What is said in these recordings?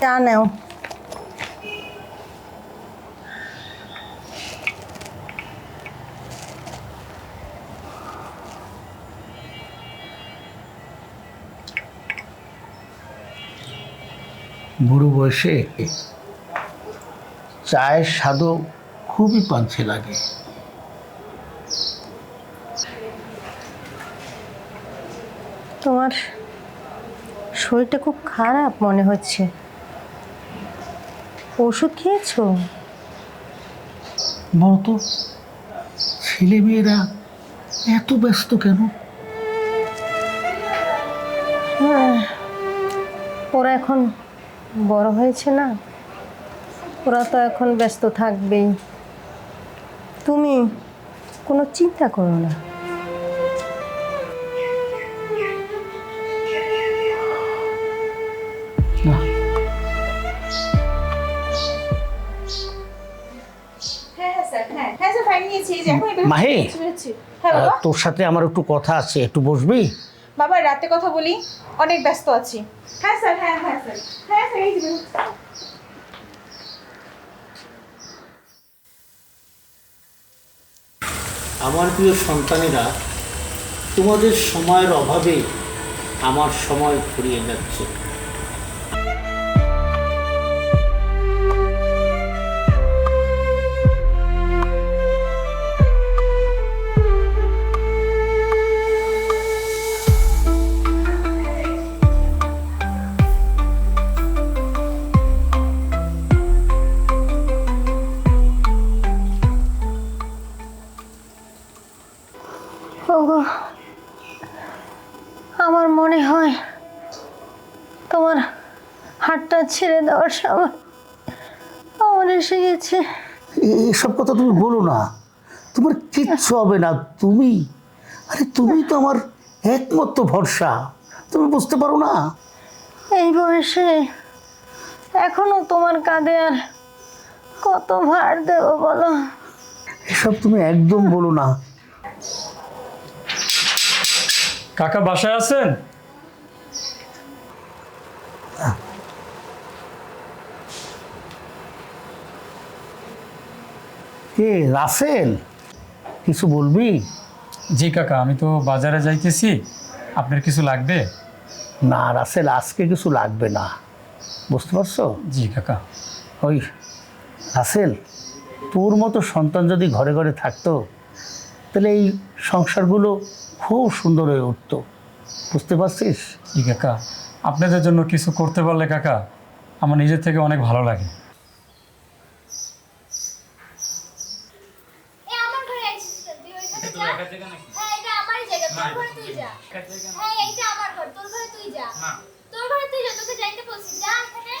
চা নেও বুড়ো বয়সে চায়ের স্বাদও খুবই পাঞ্চে লাগে। তোমার শরীরটা খুব খারাপ মনে হচ্ছে। ওষুধ খেয়েছো? বলতো ছেলে মেয়েরা এত ব্যস্ত কেন? হ্যাঁ, ওরা এখন বড় হয়েছে না? ওরা তো এখন ব্যস্ত থাকবেই। তুমি কোনো চিন্তা করো না। মাহি? হ্যাঁ তোর সাথে আমার একটু কথা আছে একটু বসবি? বাবা রাতে কথা বলি অনেক ব্যস্ত আছি। হ্যাঁ স্যার হ্যাঁ হ্যাঁ স্যার। হ্যাঁ স্যার এই আমার প্রিয় সন্তানেরা তোমাদের সময়ের অভাবে আমার সময় ফুরিয়ে যাচ্ছে। তোমার হাতটা ছেড়ে দেওয়ার সময় আমার এসে গেছে। এসব কথা তুমি বলো না। তোমার কিচ্ছু হবে না তুমি। আরে তুমি তো আমার একমাত্র ভরসা। তুমি বুঝতে পারো না? এই বয়সে এখনও তোমার কাঁধে আর কত ভার দেবো বলো? এসব তুমি একদম বলো না। কাকা বাসায় আছেন? কে? রাসেল? কিছু বলবি? জি কাকা আমি তো বাজারে যাইতেছি। আপনার কিছু লাগবে? না রাসেল আজকে কিছু লাগবে না। বুঝতে পারছ? জি কাকা। ওই রাসেল তোর মতো সন্তান যদি ঘরে ঘরে থাকতো তাহলে এই সংসারগুলো খুব সুন্দর হয়ে উঠতো। বুঝতে পারছিস? জি কাকা। আপনাদের জন্য কিছু করতে পারলে কাকা আমার নিজের থেকে অনেক ভালো লাগে এ আমার ঘরে আইছিস কেন? তুই ওইখানে যা। হ্যাঁ, এটা আমারই জায়গা, তোর ঘরে তুই যা। হ্যাঁ, এইটা আমার ঘর, তোর ঘরে তুই যা। তোর ঘরে তুই যা, যাইতে বলছিস যা এখানে।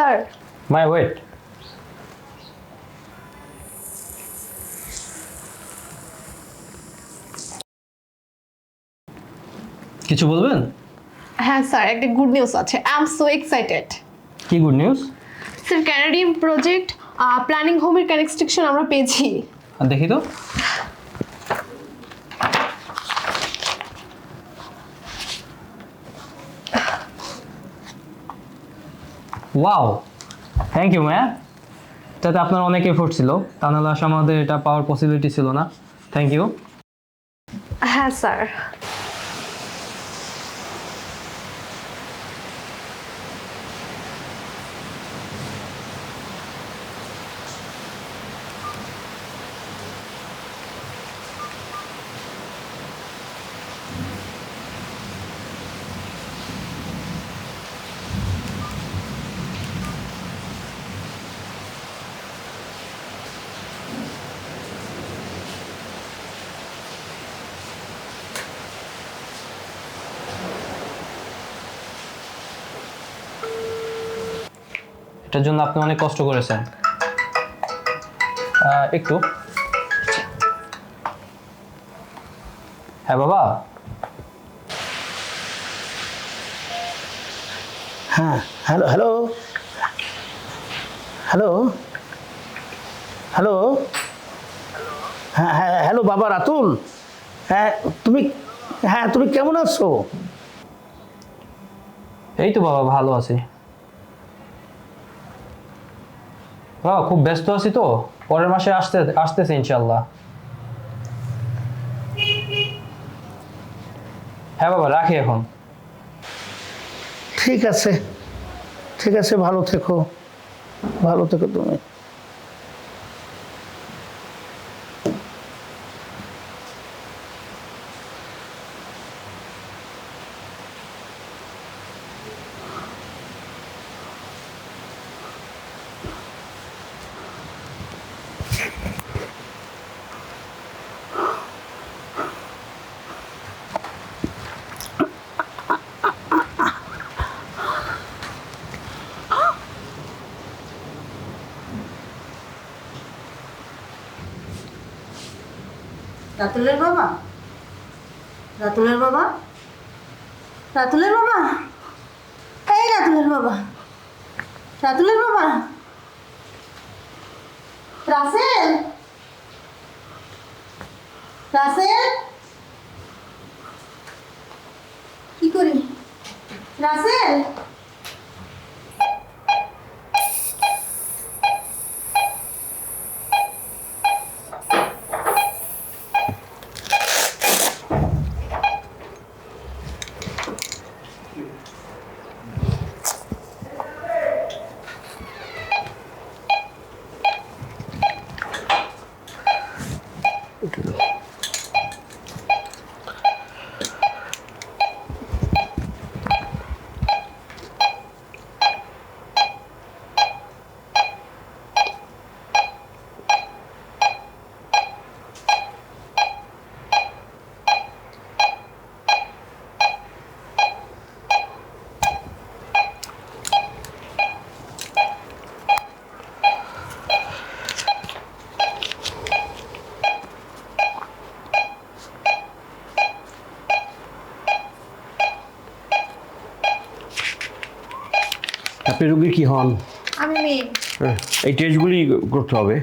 স্যার। My wait. কিছু বলবেন? হ্যাঁ স্যার একটা গুড নিউজ আছে। আই এম সো এক্সাইটেড কি good news sir Canadian project planning হোমের কনস্ট্রাকশন আমরা পেয়েছি। দেখি তো। ওয়াও থ্যাংক ইউ ম্যাম এটাতে আপনার অনেক এফোর্ট ছিল। তা নাহলে আমাদের এটা পাওয়ার পসিবিলিটি ছিল না। থ্যাংক ইউ হ্যাঁ স্যার এটার জন্য আপনি অনেক কষ্ট করেছেন। একটু। হ্যাঁ বাবা। হ্যাঁ হ্যালো হ্যালো। হ্যালো। হ্যালো। হ্যাঁ হ্যাঁ হ্যালো বাবা রাতুল। হ্যাঁ তুমি হ্যাঁ তুমি কেমন আছো? এই তো বাবা ভালো আছি। বাবা খুব ব্যস্ত আছি তো। পরের মাসে আসতে, আসতেছে ইনশাল্লাহ হ্যাঁ বাবা, রাখি এখন। ঠিক আছে। ঠিক আছে, ভালো থেকো। ভালো থেকো তুমি। রাতুলের বাবা? রাতুলের বাবা? রাতুলের বাবা? এই রাতুলের বাবা। রাতুলের বাবা? রাসেল? রাসেল? কি করি? রাসেল? আপনি রুগী কি হন? আমি মেয়ে। হ্যাঁ, এই টেস্টগুলি করতে হবে।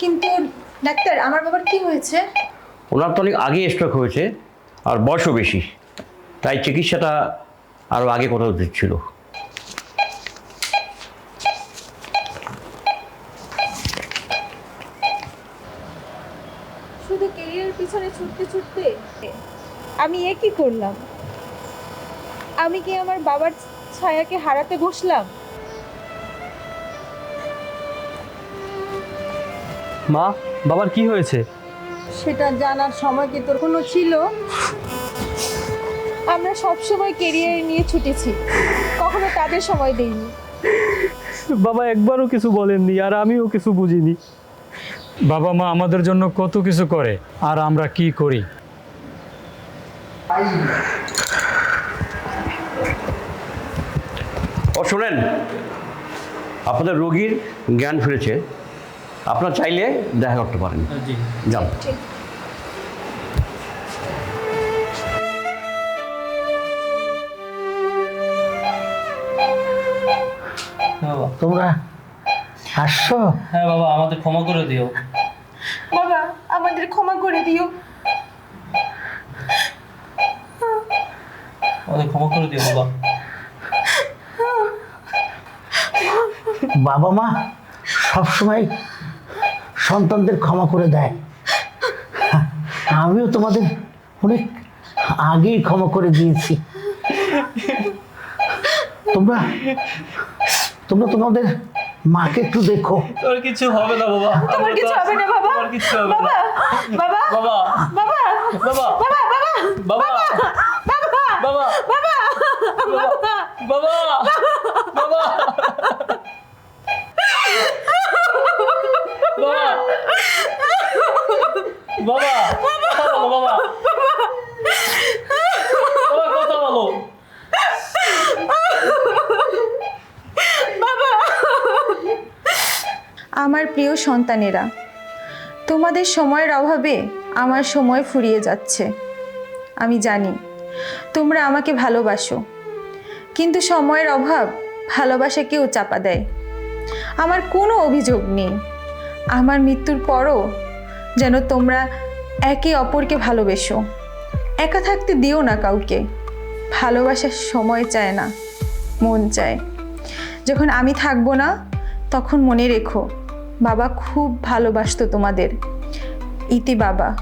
কিন্তু ডাক্তার আমার বাবার কি হয়েছে? ওনার তো অনেক আগে স্ট্রোক হয়েছে আর বয়সও বেশি। তাই চিকিৎসাটা আরও আগে করা উচিত ছিল শুধু কেরিয়ার পিছনে ছুটতে ছুটতে আমি এ কি করলাম? আমি কি আমার বাবার ছায়াকে হারাতে বসলাম মা বাবার কি হয়েছে? সেটা জানার সময় কি তোর কোনো ছিল? আমরা সব সময় কেরিয়ার নিয়ে ছুটেছি। কখনো তাদের সময় দেইনি। বাবা একবারও কিছু বলেননি আর আমিও কিছু বুঝিনি। বাবা মা আমাদের জন্য কত কিছু করে আর আমরা কি করি? শোনেন আপনাদের রোগীর জ্ঞান ফিরেছে আপনারা চাইলে দেখা করতে পারেন। যান। বাবা। তোমরা আসছো? হ্যাঁ বাবা আমাদের ক্ষমা করে দিও। বাবা আমাদের ক্ষমা করে দিও। আমাদের ক্ষমা করে দিও বাবা। বাবা মা সবসময় সন্তানদের ক্ষমা করে দেয় আমিও তোমাদের অনেক আগেই ক্ষমা করে দিয়েছি তোমরা তোমরা তোমাদের মাকে একটু দেখো তোর কিছু হবে না বাবা তোমার কিছু হবে না বাবা তোমার কিছু হবে না বাবা বাবা বাবা বাবা বাবা বাবা বাবা বাবা বাবা বাবা বাবা বাবা আমার প্রিয় সন্তানেরা, তোমাদের সময়ের অভাবে আমার সময় ফুরিয়ে যাচ্ছে। আমি জানি, তোমরা আমাকে ভালোবাসো, কিন্তু সময়ের অভাব ভালোবাসাকেও চাপা দেয়। আমার কোনো অভিযোগ নেই। আমার মৃত্যুর পরও যেন তোমরা একে অপরকে ভালোবেসো। একা থাকতে দিও না কাউকে। ভালোবাসার সময় চায় না, মন চায়। যখন আমি থাকব না, তখন মনে রেখো, বাবা খুব ভালোবাসতো তোমাদের। ইতি বাবা।